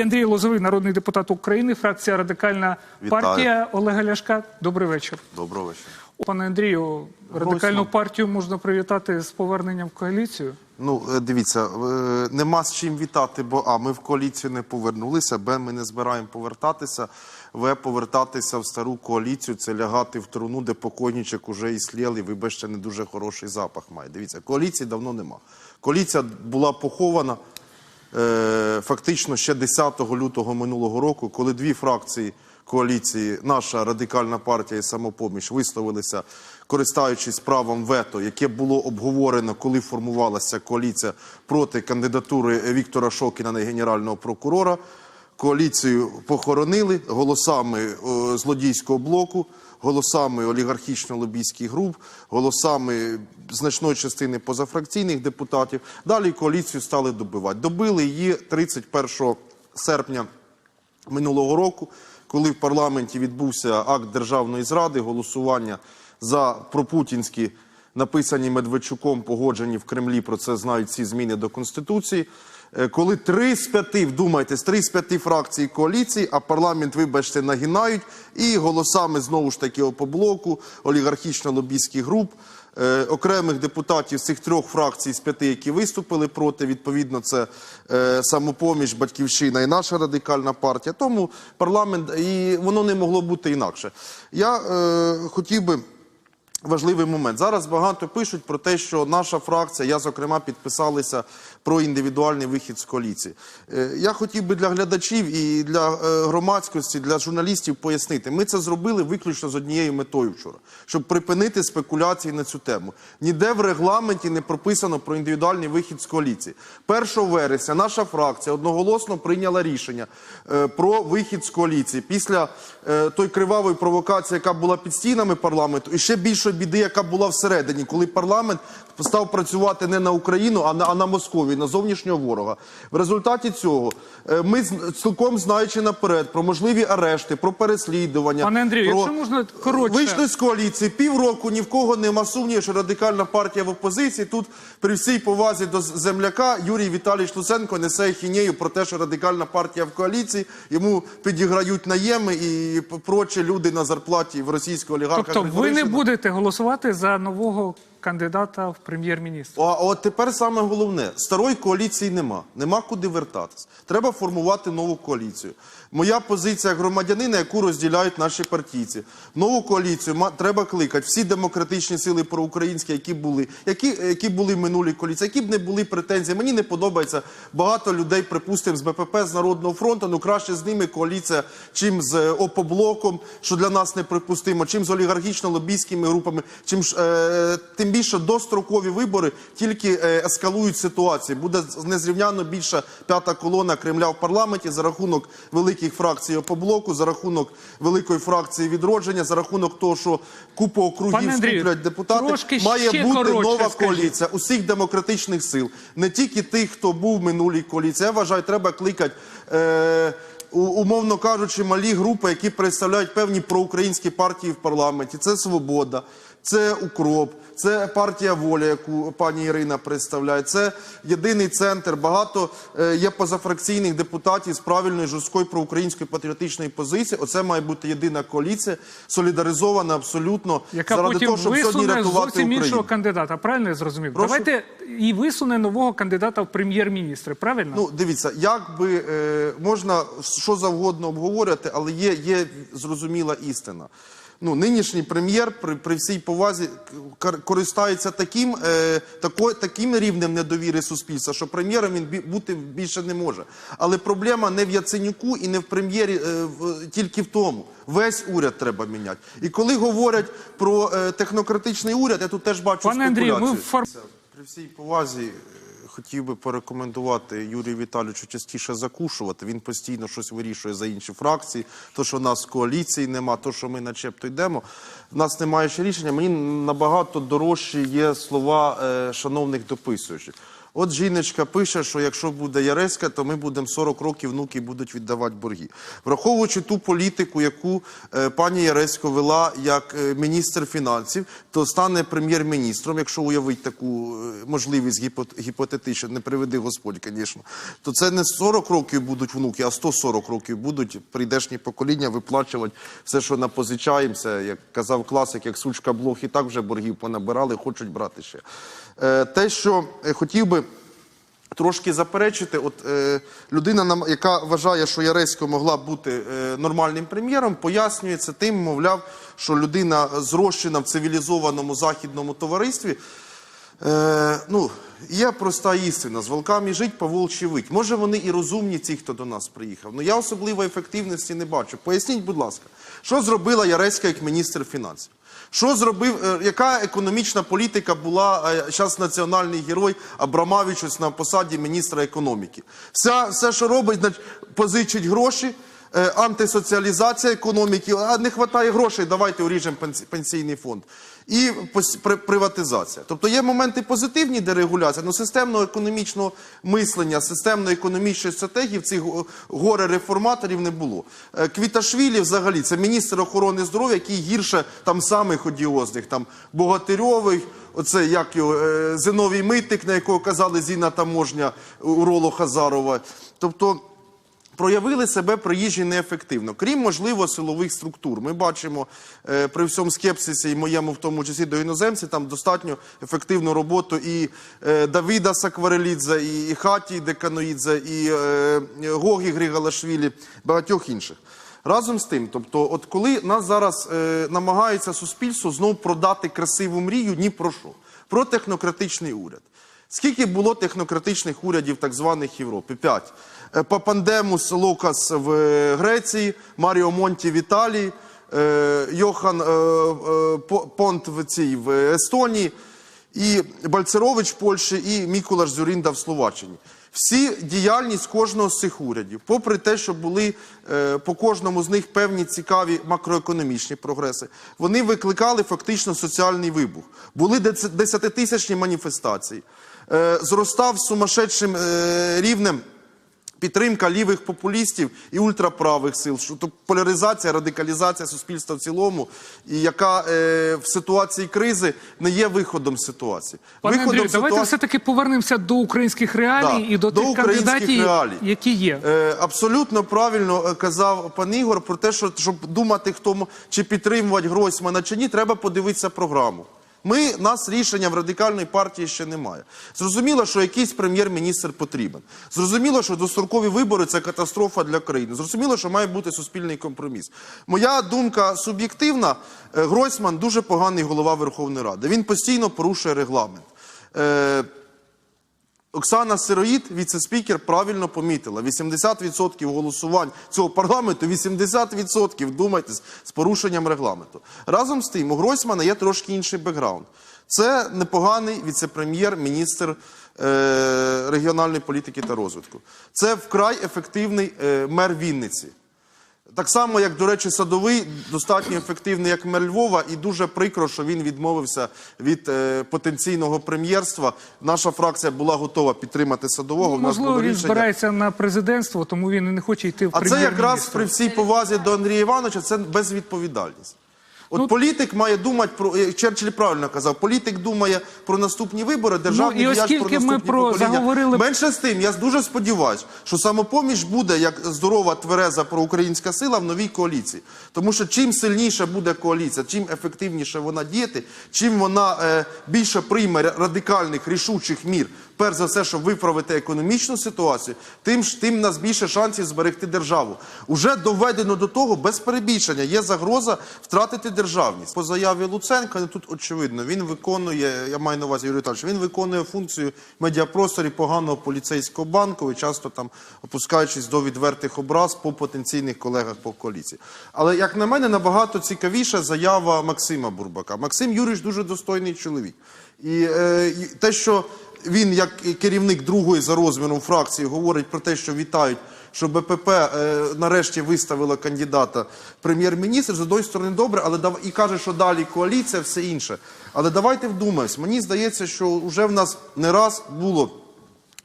Андрій Лозовий, народний депутат України, фракція Радикальна Вітаю. партія Олега Ляшка. Добрий вечір. Доброго вечора. Пане Андрію, радикальну партію можна привітати з поверненням в коаліцію. Ну, е, дивіться, е, нема з чим вітати, бо а ми в коаліцію не повернулися, б ми не збираємо повертатися. В повертатися в стару коаліцію це лягати в труну, де покойничок уже і слєл, і вибачте, не дуже хороший запах має. Дивіться, коаліції давно нема. Коаліція була похована фактично ще 10 лютого минулого року, коли дві фракції коаліції, наша радикальна партія і самопоміч, висловилися, користуючись правом вето, яке було обговорено, коли формувалася коаліція проти кандидатури Віктора Шокіна на генерального прокурора. Коаліцію похоронили голосами е, злодійського блоку, голосами олігархічно-лобійських груп, голосами значної частини позафракційних депутатів. Далі коаліцію стали добивати. Добили її 31 серпня минулого року, коли в парламенті відбувся акт державної зради, голосування за пропутінські написані Медведчуком, погоджені в Кремлі. Про це знають всі зміни до конституції. Е, Коли три з п'яти, вдумайтесь, три з п'яти фракцій коаліції, а парламент, вибачте, нагинають, і голосами знову ж таки опоблоку, олігархічно-лобійських груп, е, окремих депутатів з цих трьох фракцій з п'яти, які виступили проти, відповідно, це е, самопоміч, батьківщина і наша радикальна партія. Тому парламент і воно не могло бути інакше. Я е, хотів би. Важливий момент. Зараз багато пишуть про те, що наша фракція, я зокрема, підписалися про індивідуальний вихід з коаліції. Е, Я хотів би для глядачів і для е, громадськості, для журналістів пояснити. Ми це зробили виключно з однією метою вчора, щоб припинити спекуляції на цю тему. Ніде в регламенті не прописано про індивідуальний вихід з коаліції. 1 вересня наша фракція одноголосно прийняла рішення е, про вихід з коаліції після той кривавої провокації, яка була під стінами парламенту, і ще біди, яка була всередині, коли парламент став працювати не на Україну, а на, а на Московію, на зовнішнього ворога. В результаті цього е, ми цілком знаючи наперед про можливі арешти, про переслідування, Пане Андрію, про... якщо можна коротше. вийшли з коаліції півроку. Ні в кого нема сумнівів, що радикальна партія в опозиції. Тут при всій повазі до земляка Юрій Віталійович Луценко несе ахінею про те, що радикальна партія в коаліції йому підіграють наєми і прочі люди на зарплаті в російського олігарха. Тобто ви не будете голосувати за нового кандидата в прем'єр-міністр. А от тепер саме головне: старої коаліції нема, нема куди вертатись. Треба формувати нову коаліцію. Моя позиція громадянина, яку розділяють наші партійці. Нову коаліцію треба кликати всі демократичні сили проукраїнські, які були, які, які були в минулій коаліції, які б не були претензії. Мені не подобається багато людей, припустимо, з БПП, з Народного фронту. Ну краще з ними коаліція, чим з е, ОПОБЛОКом, що для нас неприпустимо, чим з олігархічно-лобійськими групами, чим е, тим більше дострокові вибори тільки е, ескалують ситуацію. Буде незрівняно більша п'ята колона Кремля в парламенті за рахунок великих фракцій ОПОБЛОКу, за рахунок великої фракції відродження, за рахунок того, що купу округів скуплять депутати. Має бути коротше нова скажіть. коаліція усіх демократичних сил, не тільки тих, хто був в минулій коаліції. Я вважаю, треба кликати. Е, Умовно кажучи, малі групи, які представляють певні проукраїнські партії в парламенті. Це Свобода, це Укроп, це партія Воля, яку пані Ірина представляє. Це єдиний центр. Багато е, є позафракційних депутатів з правильної жорсткої проукраїнської патріотичної позиції. Оце має бути єдина коаліція, солідаризована абсолютно Яка заради потім того, щоб сьогодні рятувати зовсім Україну. іншого кандидата. Правильно я зрозумів? Прошу? Давайте і висуне нового кандидата в прем'єр-міністри. Правильно? Ну, дивіться, як би е, можна що завгодно обговорювати, але є, є зрозуміла істина. Ну, нинішній прем'єр при, при всій повазі кор- користається таким, е, тако, таким рівнем недовіри суспільства, що прем'єром він бі- бути більше не може. Але проблема не в Яценюку і не в прем'єрі е, в- тільки в тому. Весь уряд треба міняти. І коли говорять про е, технократичний уряд, я тут теж бачу Пане ми спекуляцію. в фор... При всій повазі е, хотів би порекомендувати Юрію Віталійовичу частіше закушувати. Він постійно щось вирішує за інші фракції. То, що нас коаліції нема, то, що ми начебто йдемо. В нас немає ще рішення. Мені набагато дорожчі є слова е, шановних дописуючих. От жіночка пише, що якщо буде Яреська, то ми будемо 40 років внуки будуть віддавати борги. Враховуючи ту політику, яку е, пані Яресько вела як е, міністр фінансів, то стане прем'єр-міністром, якщо уявити таку е, можливість гіпот- гіпотетично, не приведи Господь, звісно, то це не 40 років будуть внуки, а 140 років будуть прийдешні покоління виплачувати все, що напозичаємося, як казав класик, як сучка блох, і так вже боргів понабирали, хочуть брати ще. Е, те, що е, хотів би трошки заперечити, от е, людина, яка вважає, що Яресько могла бути нормальним прем'єром, пояснюється тим, мовляв, що людина зрощена в цивілізованому західному товаристві. Ну, є проста істина: з волками жить, по волчі вить. Може, вони і розумні, ці, хто до нас приїхав. Ну я особливої ефективності не бачу. Поясніть, будь ласка, що зробила Яреська як міністр фінансів? Що зробив, е, яка економічна політика була зараз національний герой Абрамавич ось на посаді міністра економіки? Вся, все, що робить, значить, позичить гроші, е, антисоціалізація економіки, а не вистачає грошей, давайте уріжемо пенсійний фонд. І приватизація. Тобто є моменти позитивні дерегуляції, але системного економічного мислення, системної економічної стратегії в цих го- горе реформаторів не було. Е, Квіташвілі взагалі це міністр охорони здоров'я, який гірше там самих одіозних, там Богатирьових, оце як його е, Зиновій Митник, на якого казали Зіна Таможня, уролог Хазарова. Тобто проявили себе приїжджі неефективно, крім можливо силових структур. Ми бачимо е, при всьому скепсисі, і моєму в тому числі до іноземців, там достатньо ефективну роботу і е, Давіда Сакварелідзе, і, і Хаті Деканоїдзе, і е, Гогі Григалашвілі, багатьох інших. Разом з тим, тобто, от коли нас зараз е, намагається суспільство знову продати красиву мрію, ні про що, про технократичний уряд. Скільки було технократичних урядів так званих Європи? П'ять. Е, Папандемус Лукас в е, Греції, Маріо Монті в Італії, е, Йохан По- Понт в цій в Естонії, і Бальцерович в Польщі, і Мікулаш Зюрінда в Словаччині. Всі діяльність кожного з цих урядів, попри те, що були е, по кожному з них певні цікаві макроекономічні прогреси, вони викликали фактично соціальний вибух. Були десятитисячні маніфестації, зростав сумасшедшим е, рівнем підтримка лівих популістів і ультраправих сил, що то поляризація, радикалізація суспільства в цілому, і яка е, в ситуації кризи не є виходом з ситуації. Пане виходом Андрію, давайте все-таки повернемося до українських реалій Да, і до, до тих кандидатів, реалій. які є. Е, абсолютно правильно е, казав пан Ігор про те, що щоб думати, хто чи підтримувати Гройсмана чи ні, треба подивитися програму. Ми нас рішення в радикальної партії ще немає. Зрозуміло, що якийсь прем'єр-міністр потрібен. Зрозуміло, що дострокові вибори це катастрофа для країни. Зрозуміло, що має бути суспільний компроміс. Моя думка суб'єктивна. е, Гройсман дуже поганий голова Верховної Ради. Він постійно порушує регламент. Оксана Сироїд, віце-спікер, правильно помітила. 80% голосувань цього парламенту, 80%, думайтесь, з порушенням регламенту. Разом з тим, у Гройсмана є трошки інший бекграунд. Це непоганий віце-прем'єр, міністр е, регіональної політики та розвитку. Це вкрай ефективний е, мер Вінниці. Так само, як, до речі, садовий достатньо ефективний як мер Львова, і дуже прикро, що він відмовився від е, потенційного прем'єрства. Наша фракція була готова підтримати садового. В нас Можливо, було він рішення. збирається на президентство, тому він і не хоче йти в А це якраз при всій повазі до Андрія Івановича це безвідповідальність. От Ну, політик має думати про е, Черчилль правильно казав. Політик думає про наступні вибори, державний Ну, і діяч про ми наступні про- покоління. заговорили- Менше з тим, я дуже сподіваюся, що самопоміч буде як здорова твереза проукраїнська сила в новій коаліції. Тому що чим сильніша буде коаліція, чим ефективніше вона діяти, чим вона е, більше прийме радикальних рішучих мір, перш за все, щоб виправити економічну ситуацію, тим ж тим нас більше шансів зберегти державу. Уже доведено до того, без перебільшення, є загроза втратити державність. По заяві Луценка ну, тут очевидно, він виконує, я маю на увазі Юрій Віталійович, він виконує функцію медіапросторі поганого поліцейського банку і часто там опускаючись до відвертих образ по потенційних колегах по коаліції. Але як на мене, набагато цікавіша заява Максима Бурбака. Максим Юрійович дуже достойний чоловік. І е, те, що він, як керівник другої за розміром фракції, говорить про те, що вітають, що БПП е, нарешті виставила кандидата прем'єр-міністр. З одної сторони, добре, але дав- і каже, що далі коаліція, все інше. Але давайте вдумаємось. Мені здається, що вже в нас не раз було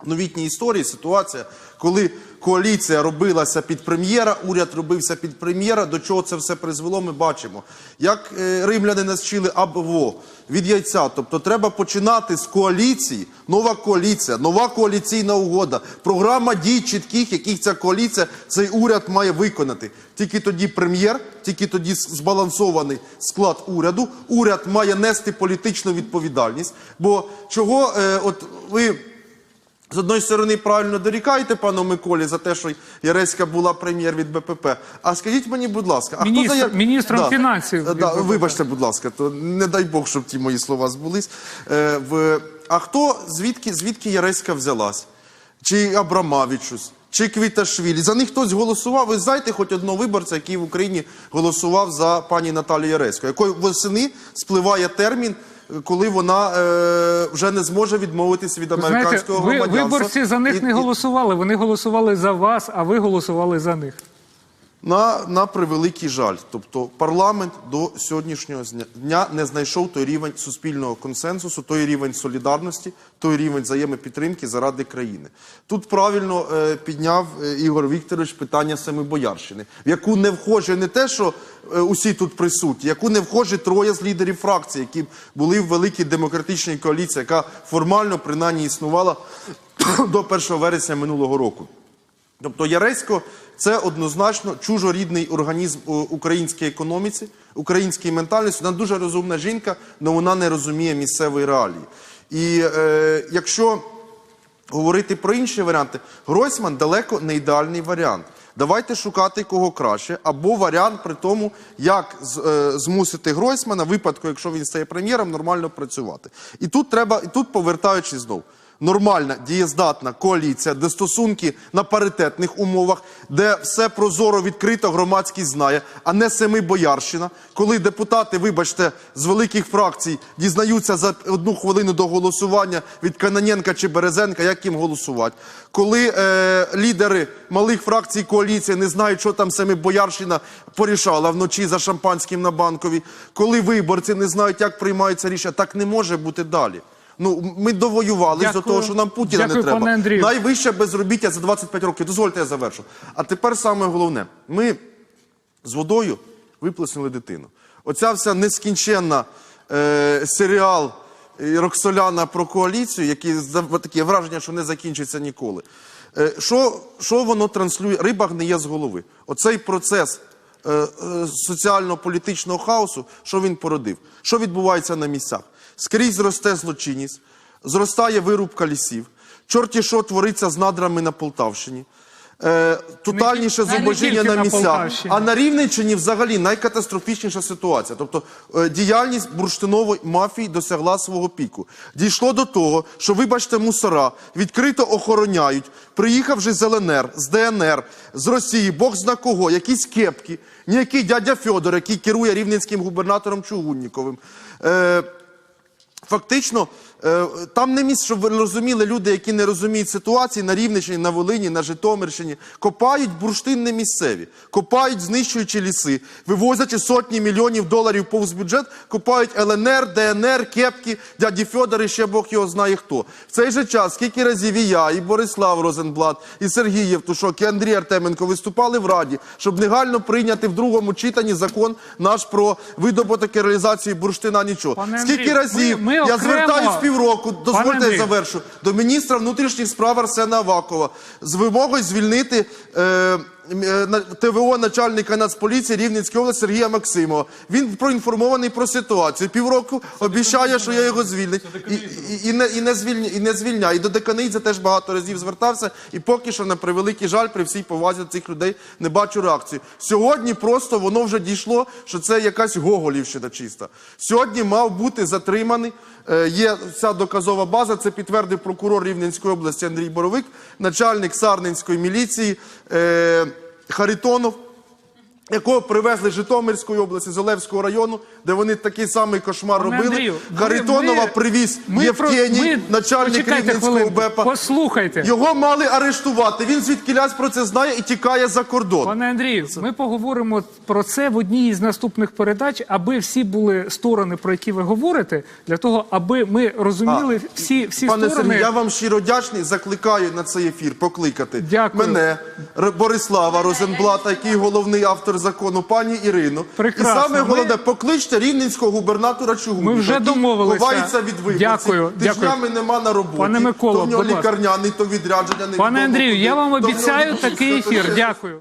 новітній історії ситуація, коли коаліція робилася під прем'єра, уряд робився під прем'єра. До чого це все призвело? Ми бачимо. Як е, римляни нас вчили або від яйця. Тобто треба починати з коаліції, нова коаліція, нова коаліційна угода, програма дій чітких, яких ця коаліція, цей уряд має виконати. Тільки тоді прем'єр, тільки тоді збалансований склад уряду. Уряд має нести політичну відповідальність. Бо чого, е, от ви. З одної сторони, правильно дорікаєте пану Миколі за те, що Яреська була прем'єр від БПП. А скажіть мені, будь ласка, а Міністр- хто за міністром фінансів Е, Да, вибачте, будь ласка, то не дай Бог, щоб ті мої слова збулись. Е, в... А хто звідки, звідки Яреська взялась? Чи Абрамавічус? Чи Квіташвілі? За них хтось голосував. Ви знаєте хоч одного виборця, який в Україні голосував за пані Наталію Яреську, якої восени спливає термін, коли вона е, вже не зможе відмовитися від знаєте, американського ви, громадянства. виборці за них І- не і- голосували. Вони голосували за вас, а ви голосували за них. На, на превеликий жаль. Тобто парламент до сьогоднішнього дня не знайшов той рівень суспільного консенсусу, той рівень солідарності, той рівень взаємопідтримки заради країни. Тут правильно е, підняв е, Ігор Вікторович питання Семибоярщини, в яку не вхоже не те, що е, усі тут присутні, яку не вхоже троє з лідерів фракції, які були в великій демократичній коаліції, яка формально принаймні існувала до 1 вересня минулого року. Тобто Яресько це однозначно чужорідний організм українській економіці, українській ментальності. Вона дуже розумна жінка, але вона не розуміє місцевої реалії. І е, якщо говорити про інші варіанти, Гройсман далеко не ідеальний варіант. Давайте шукати кого краще, або варіант при тому, як е, змусити Гройсмана, випадку, якщо він стає прем'єром, нормально працювати. І тут треба, і тут повертаючись знов. Нормальна, дієздатна коаліція, де стосунки на паритетних умовах, де все прозоро відкрито, громадськість знає, а не семи боярщина, коли депутати, вибачте, з великих фракцій дізнаються за одну хвилину до голосування від Кананенка чи Березенка, як їм голосувати. Коли е, лідери малих фракцій коаліції не знають, що там семи боярщина порішала вночі за шампанським на банковій, коли виборці не знають, як приймаються рішення, так не може бути далі. Ну, ми довоювались Дякую. до того, що нам Путіна Дякую, не треба. пане Андрію. Найвище безробіття за 25 років. Дозвольте, я завершу. А тепер саме головне. Ми з водою виплеснули дитину. Оця вся нескінченна е, серіал е, Роксоляна про коаліцію, за- таке враження, що не закінчиться ніколи. Е, що, що воно транслює? Риба гниє з голови. Оцей процес е, е, соціально-політичного хаосу, що він породив? Що відбувається на місцях? Скрізь зросте злочинність, зростає вирубка лісів, чорті що твориться з надрами на Полтавщині. Е, тотальніше зубожіння на на місцях. А на Рівненщині взагалі найкатастрофічніша ситуація. Тобто е, діяльність бурштинової мафії досягла свого піку. Дійшло до того, що, вибачте, мусора відкрито охороняють, приїхав вже з ЛНР, з ДНР, з Росії, Бог зна кого, якісь кепки, ніякий дядя Фьодор, який керує рівненським губернатором Чугунніковим. Фактично, е, там не місце, щоб ви розуміли, люди, які не розуміють ситуації на Рівненщині, на Волині, на Житомирщині, копають бурштин не місцеві, копають, знищуючи ліси, вивозячи сотні мільйонів доларів повз бюджет, копають ЛНР, ДНР, кепки, дяді Фьодор і ще Бог його знає хто. В цей же час, скільки разів і я, і Борислав Розенблат, і Сергій Євтушок, і Андрій Артеменко виступали в Раді, щоб негайно прийняти в другому читанні закон наш про видобуток і реалізацію бурштина нічого. Скільки разів ми- я окремо- звертаюсь півроку, дозвольте я завершу, до міністра внутрішніх справ Арсена Авакова. З вимогою звільнити е, ТВО начальника Нацполіції Рівненської області Сергія Максимова. Він проінформований про ситуацію. Півроку обіцяє, що я його звільню. І, і, і, не, і, не звільня, і не звільняє. І до Деканиці теж багато разів звертався. І поки що, на превеликий жаль, при всій повазі до цих людей не бачу реакції. Сьогодні просто воно вже дійшло, що це якась Гоголівщина чиста. Сьогодні мав бути затриманий. Е, Є вся доказова база, це підтвердив прокурор Рівненської області Андрій Боровик, начальник Сарненської міліції е, Харитонов. Якого привезли з Житомирської області, з Олевського району, де вони такий самий кошмар Пане робили. Андрію, Харитонова ми- привіз ми Євгеній, ми- начальник Рівненського БЕПа. Послухайте. Його мали арештувати. Він звідки лясь про це знає і тікає за кордон. Пане Андрію, ми поговоримо про це в одній із наступних передач, аби всі були сторони, про які ви говорите, для того, аби ми розуміли всі, всі Пане сторони. Сергій, я вам щиро вдячний. Закликаю на цей ефір покликати Дякую. мене, Борислава Розенблата, який головний автор закону, пані Ірину. Прекрасно. І саме Ми- головне, покличте рівненського губернатора Чугуна. Ми вже домовилися. ховається від виборців. Дякую, Тижнями дякую. нема на роботі. Пане Миколо, то в нього лікарняний, то відрядження. Пане Андрію, я вам обіцяю такий ефір. Дякую.